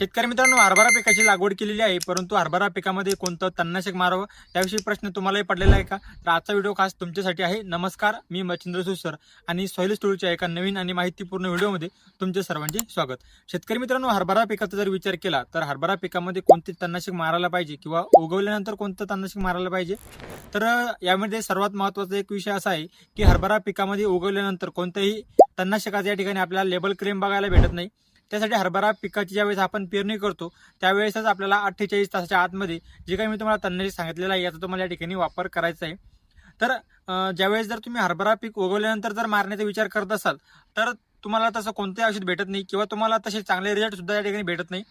शेतकरी मित्रांनो हरभरा पिकाची लागवड केलेली आहे परंतु हरभरा पिकामध्ये कोणतं तणनाशक मारावं त्याविषयी प्रश्न तुम्हालाही पडलेला आहे का? तर आजचा व्हिडिओ खास तुमच्यासाठी आहे. नमस्कार मी मच्छिंद्र सुसर आणि सॉईल स्टोरीच्या एका नवीन आणि माहितीपूर्ण व्हिडिओमध्ये तुमचे सर्वांचे स्वागत. शेतकरी मित्रांनो हरभरा पिकाचा जर विचार केला तर हरभरा पिकामध्ये कोणते तणनाशक मारायला पाहिजे किंवा उगवल्यानंतर कोणतं तणनाशक मारायला पाहिजे? तर यामध्ये सर्वात महत्त्वाचा एक विषय असा आहे की हरभरा पिकामध्ये उगवल्यानंतर कोणत्याही तणनाशकाचं या ठिकाणी आपल्याला लेबल क्लेम बघायला भेटत नाही. त्यासाठी हरभरा पिकाची ज्यावेळेस आपण पेरणी करतो त्यावेळेसच आपल्याला अठ्ठेचाळीस तासाच्या आतमध्ये जे काही मी तुम्हाला तन्नाशी सांगितलेलं आहे याचा तुम्हाला या ठिकाणी वापर करायचा आहे. तर ज्यावेळेस जर तुम्ही हरभरा पीक उगवल्यानंतर जर मारण्याचा विचार करत असाल तर तुम्हाला तसं कोणतेही औषध भेटत नाही किंवा तुम्हाला तसे चांगले रिझल्ट सुद्धा या ठिकाणी भेटत नाही.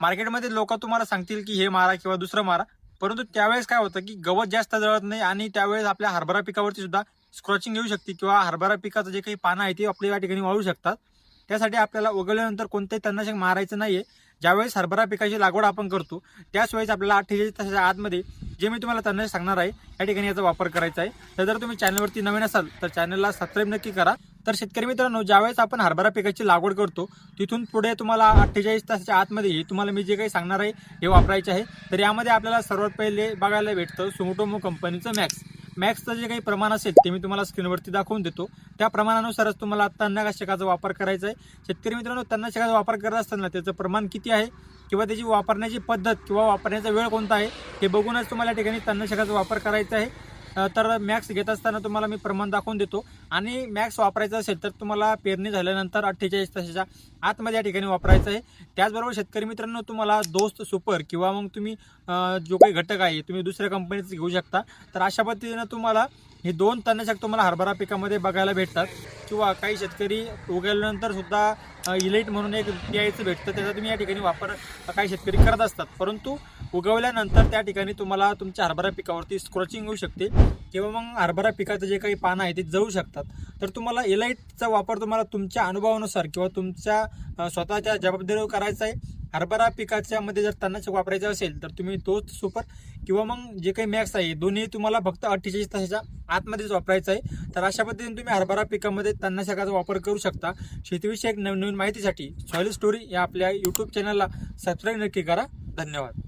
मार्केटमध्ये लोक तुम्हाला सांगतील की हे मारा किंवा दुसरं मारा परंतु त्यावेळेस काय होतं की गवत जास्त जळत नाही आणि त्यावेळेस आपल्या हरभरा पिकावरती सुद्धा स्क्रॉचिंग येऊ शकते किंवा हरभरा पिकाचं जे काही पानं आहे ते आपल्या या ठिकाणी वाळू शकतात. त्यासाठी आपल्याला उगवल्यानंतर कोणतेही तणनाशक मारायचं नाही आहे ज्यावेळेस हरभरा पिकाची लागवड आपण करतो त्याच वेळेस आपल्याला अठ्ठेचाळीस तासाच्या आतमध्ये जे मी तुम्हाला तणनाशक सांगणार आहे या ठिकाणी याचा वापर करायचा आहे. तर जर तुम्ही चॅनलवरती नवीन असाल तर चॅनलला सबस्क्राईब नक्की करा. तर शेतकरी मित्रांनो ज्यावेळेस आपण हरभरा पिकाची लागवड करतो तिथून पुढे तुम्हाला अठ्ठेचाळीस तासाच्या आतमध्ये तुम्हाला मी जे काही सांगणार आहे हे वापरायचे आहे. तर यामध्ये आपल्याला सर्वात पहिले बघायला भेटतं सुमोटोमो कंपनीचं मॅक्स. मॅक्सचं जे काही प्रमाण असेल ते मी तुम्हाला स्क्रीनवरती दाखवून देतो. त्या प्रमाणानुसारच तुम्हाला तणनाशकाचा वापर करायचा आहे. शेतकरी मित्रांनो तणनाशकाचा वापर करत असताना त्याचं प्रमाण किती आहे? किंवा त्याची वापरण्याची पद्धत किंवा वापरण्याचा वेळ कोणता आहे? हे बघूनच तुम्हाला या ठिकाणी तणनाशकाचा वापर करायचा आहे. तर मॅक्स घेत असताना तुम्हाला मी प्रमाण दाखवून देतो. आणि मॅक्स वापरायचं असेल तर तुम्हाला पेरणी झाल्यानंतर अठ्ठेचाळीस तासाच्या आतमध्ये या ठिकाणी वापरायचं आहे. त्याचबरोबर शेतकरी मित्रांनो तुम्हाला दोस्त सुपर किंवा मग तुम्ही जो काही घटक आहे तुम्ही दुसऱ्या कंपनीचं घेऊ शकता. तर अशा पद्धतीनं तुम्हाला हे दोन तणनाशक तुम्हाला हरभरा पिकामध्ये बघायला भेटतात. किंवा काही शेतकरी उगवल्यानंतर सुद्धा इलेट म्हणून एक यायचं भेटतं. त्याचा तुम्ही या ठिकाणी वापर काही शेतकरी करत असतात. परंतु उगवल्यानंतर त्या ठिकाणी तुम्हाला तुमच्या हरभरा पिकावरती स्क्रॉचिंग होऊ शकते. किंवा मग हरभरा पिकाचं जे काही पानं आहे ते जळू शकतात. तर तुम्हाला इलाईटचा वापर तुम्हाला तुमच्या अनुभवानुसार किंवा तुमच्या स्वतःच्या जबाबदारीवर करायचा आहे. हरभरा पिकाच्या मध्ये जर तणनाशक वापरायचं असेल तर तुम्ही तोच सुपर किंवा मग जे काही मॅक्स आहे दोन्ही तुम्हाला फक्त अठ्ठेचाळीस तासाच्या आतमध्येच वापरायचं आहे. तर अशा पद्धतीने तुम्ही हरभरा पिकामध्ये तणनाशकाचा वापर करू शकता. शेतीविषयक नवनवीन माहितीसाठी सॉईल स्टोरी या आपल्या यूट्यूब चॅनलला सबस्क्राईब नक्की करा. धन्यवाद.